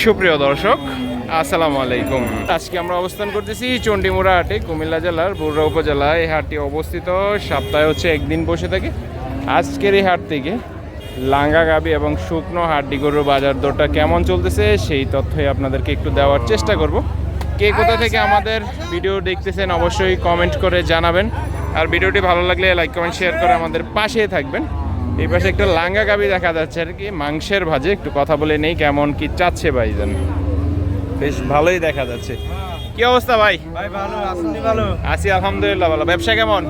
সুপ্রিয় দর্শক, আসসালামু আলাইকুম। আজকে আমরা অবস্থান করতেছি চণ্ডীমুড়া হাটে, কুমিল্লা জেলার বগুড়া উপজেলায় এই হাটটি অবস্থিত সপ্তাহে হচ্ছে একদিন বসে থাকে। আজকের এই হাট থেকে লাঙ্গা গাবি এবং শুকনো হাড্ডি গরুর বাজার দরটা কেমন চলতেছে, সেই তথ্যই আপনাদেরকে একটু দেওয়ার চেষ্টা করব। কে কোথা থেকে আমাদের ভিডিও দেখতেছেন অবশ্যই কমেন্ট করে জানাবেন। আর ভিডিওটি ভালো লাগলে লাইক, কমেন্ট, শেয়ার করে আমাদের পাশে থাকবেন। এই পাশে একটা লাঙ্গা গাবি দেখা যাচ্ছে আর কি। মাংসের ভাজে একটু কথা বলে নেই কেমন কি চাচ্ছে ভাইজান। বেশ ভালোই দেখা যাচ্ছে। কি অবস্থা ভাই? ভাই ভালো আসুন ভালো। আছি আলহামদুলিল্লাহ ভালো। ব্যবসা কেমন?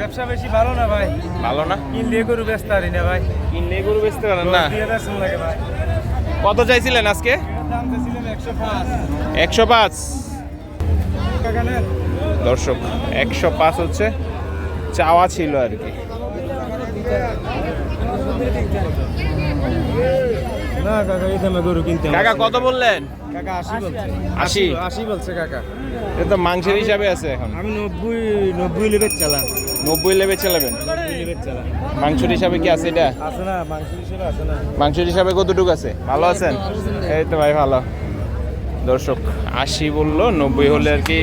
ব্যবসা বেশি ভালো না ভাই। ভালো না? কিনলে গরু ব্যস্ত আরি না ভাই। কিনলে গরু বেচতে পারেন না? ভাই। কত চাইছিলেন আজকে? একশো পাঁচ। দর্শক একশো পাঁচ হচ্ছে চাওয়া ছিল আর কি। না কাকা এই দামে গরু কিনতে কাকা কত বললেন? কাকা আশি বলছে। আশি? আশি বলছে কাকা। এটা তো মাংসের হিসাবে আছে এখন। আমি নব্বই নব্বই লেবের নব্বই লেবে চালাবেন মাংসের হিসাবে কি আছে এটা? আছে না মাংস হিসেবে আছে না। মাংসের হিসাবে কতটুকু আছে? ভালো আছেন? এই তো ভাই ভালো। দর্শক আশি বলল নব্বই হলে আর কি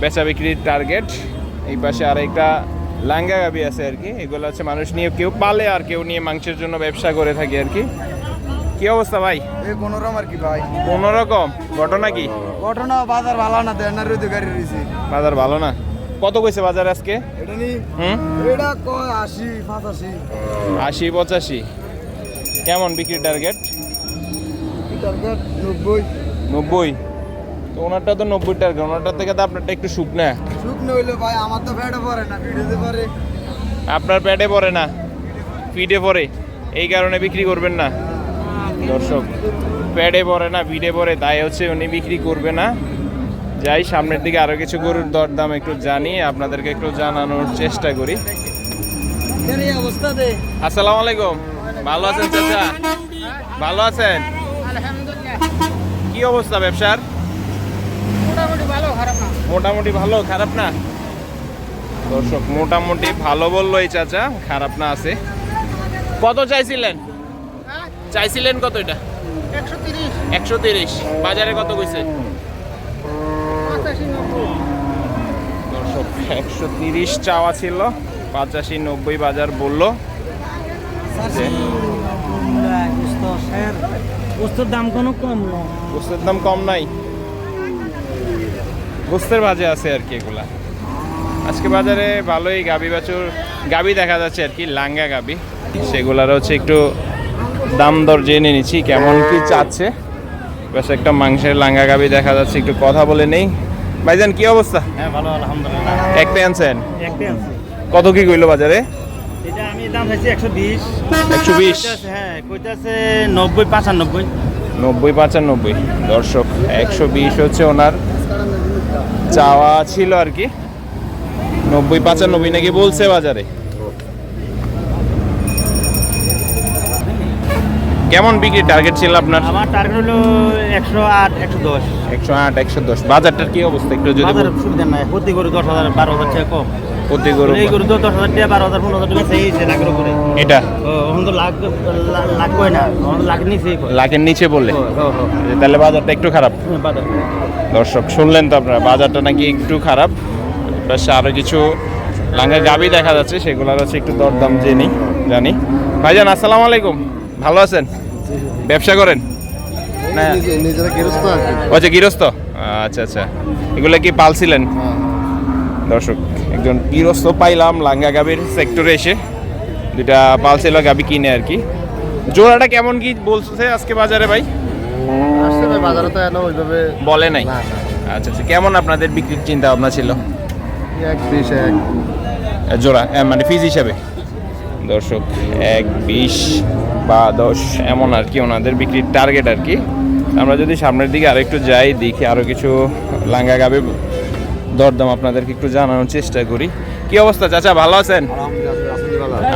বেচা বিক্রির টার্গেট এই পাশে আর একটা লাঙ্গা গাবি আছে আর কি। এগুলো হচ্ছে মানুষ নিয়ে কেউ পালে আর কেউ নিয়ে মাংসের জন্য ব্যবসা করে থাকে আর কি। কি অবস্থা ভাই? এই কোনোরকম আর কি ভাই। কোনো রকম ঘটনা কি? ঘটনা বাজার ভালো না না গাড়ি রয়েছে। বাজার ভালো না? কত কইছে বাজার আজকে? এটা নি হুম? এটা কয় আশি পঁচাশি। আশি পঁচাশি। কেমন বিক্রি টার্গেট টার্গেট নব্বই। নব্বই। তো ওনারটা তো নব্বই টার্গেট ওনারটা থেকে তো আপনারটা একটু শুকনা। শুকনো হইল ভাই আমার তো ফেটে পড়ে না ভিডিওতে পারে আপনার পেটে পড়ে না ফিডে পড়ে এই কারণে বিক্রি করবেন না। দর্শক পেটে পড়ে না ফিডে পড়ে তাই হচ্ছে উনি বিক্রি করবে না। যাই সামনের দিকে আরও কিছু গরুর দরদাম একটু জানি আপনাদেরকে একটু জানানোর চেষ্টা করি। আসসালামু আলাইকুম। ভালো আছেন চাচা? ভালো আছেন? কি অবস্থা ব্যবসার? মোটামুটি ভালো খারাপ না। দর্শক মোটামুটি ভালো বলল এই চাচা খারাপ না আছে। কত চাইছিলেন? চাইছিলেন কত এটা? একশো তিরিশ। বাজারে কত কইছে? দর্শক একশো তিরিশ চাওয়া ছিল পঁচাশি নব্বই বাজার বলল। দাম কোনো কম নয় দাম কম নাই। গোস্তের বাজে আছে আর কি এগুলা। আজকে বাজারে ভালোই গাবি বাছুর গাবি দেখা যাচ্ছে আর কি লাঙ্গা গাবি। সেগুলার হচ্ছে একটু দাম দর জেনে নিচ্ছি কেমন কি চাচ্ছে। বেশ একটা মাংসের লাঙ্গা গাবি দেখা যাচ্ছে একটু কথা বলে নেই। ভাইজান কি অবস্থা? হ্যাঁ ভালো আলহামদুলিল্লাহ। একটাই আনছেন কত কি কইলো বাজারে? এটা আমি দাম চাইছি একশো বিশ। একশো বিশ? হ্যাঁ কইতাছে নব্বই পাঁচানব্বই। নব্বই পঁচানব্বই। দর্শক একশো বিশ হচ্ছে ওনার চাওয়া ছিল আর কি। নব্বই পাঁচানব্বই নাকি বলছে বাজারে। কেমন বিক্রি টার্গেট ছিল আপনার? আমার টার্গেট হলো একশো আট একশো দশ। একশো আট একশো দশ। বাজারটার কি অবস্থা? একটু যদি সুবিধা নাই। প্রতি করে দশ হাজার বারো হাজার কম। প্রতি গরু এই গরু তো দশ হাজার টাকা বারো হাজার পনেরো হাজার টাকা সেই সে লাখের উপরে। এটা? এখন তো লাখ লাখ কয় না লাখ কয় লাখের নিচে বললে। তাহলে বাজারটা একটু খারাপ? হ্যাঁ, বাজার। দর্শক শুনলেন তো আপনারা বাজারটা নাকি একটু খারাপ। পাশে আরও কিছু লাঙ্গা গাবি দেখা যাচ্ছে সেগুলোর হচ্ছে একটু দরদাম জেনি জানি। ভাইজান আসসালামু আলাইকুম। ভালো আছেন? ব্যবসা করেন? না নিজেরা গেরস্ত আচ্ছা গৃহস্থ? আচ্ছা আচ্ছা। এগুলো কি পালছিলেন? দর্শক একজন গৃহস্থ পাইলাম লাঙ্গা গাবির সেক্টরে এসে। দুটা পালছিল গাবি কিনে আর কি। জোড়াটা কেমন কি বলছে আজকে বাজারে ভাই? বাজারে তো এনে ওইভাবে বলে নাই? আচ্ছা আচ্ছা কেমন আপনাদের বিক্রির চিন্তা ভাবনা ছিল জোড়া মানে ফিজ হিসাবে? দর্শক এক বিশ বা দশ এমন আর কি ওনাদের বিক্রির টার্গেট আর কি। আমরা যদি সামনের দিকে আরেকটু যাই দেখি আরও কিছু লাঙ্গা গাবে দরদাম আপনাদেরকে একটু জানানোর চেষ্টা করি। কি অবস্থা চাচা ভালো আছেন?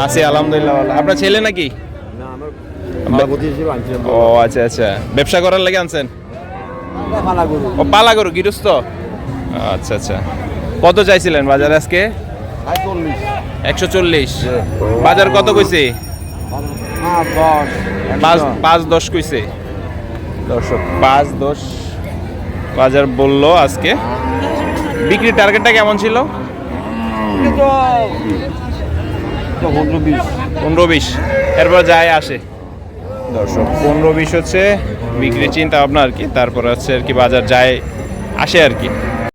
আছি আলহামদুলিল্লাহ ভালো। আপনার ছেলে নাকি? ও আচ্ছা আচ্ছা। ব্যবসা করার লাগে আনছেন? ও পালা গরু গৃহস্থ? আচ্ছা আচ্ছা। কত চাইছিলেন বাজারে আজকে? একশো চল্লিশ। বাজার কত কইছে? পাঁচ দশ কইছে? দর্শক পাঁচ দশ। বাজার বলল আজকে। বিক্রির টার্গেটটা কেমন ছিল? পনেরো বিশ। এরপর যায় আসে। দর্শক পনেরো বিশ হচ্ছে বিক্রির চিন্তা ভাবনা আর কি তারপর হচ্ছে আর কি বাজার যায় আসে আর কি।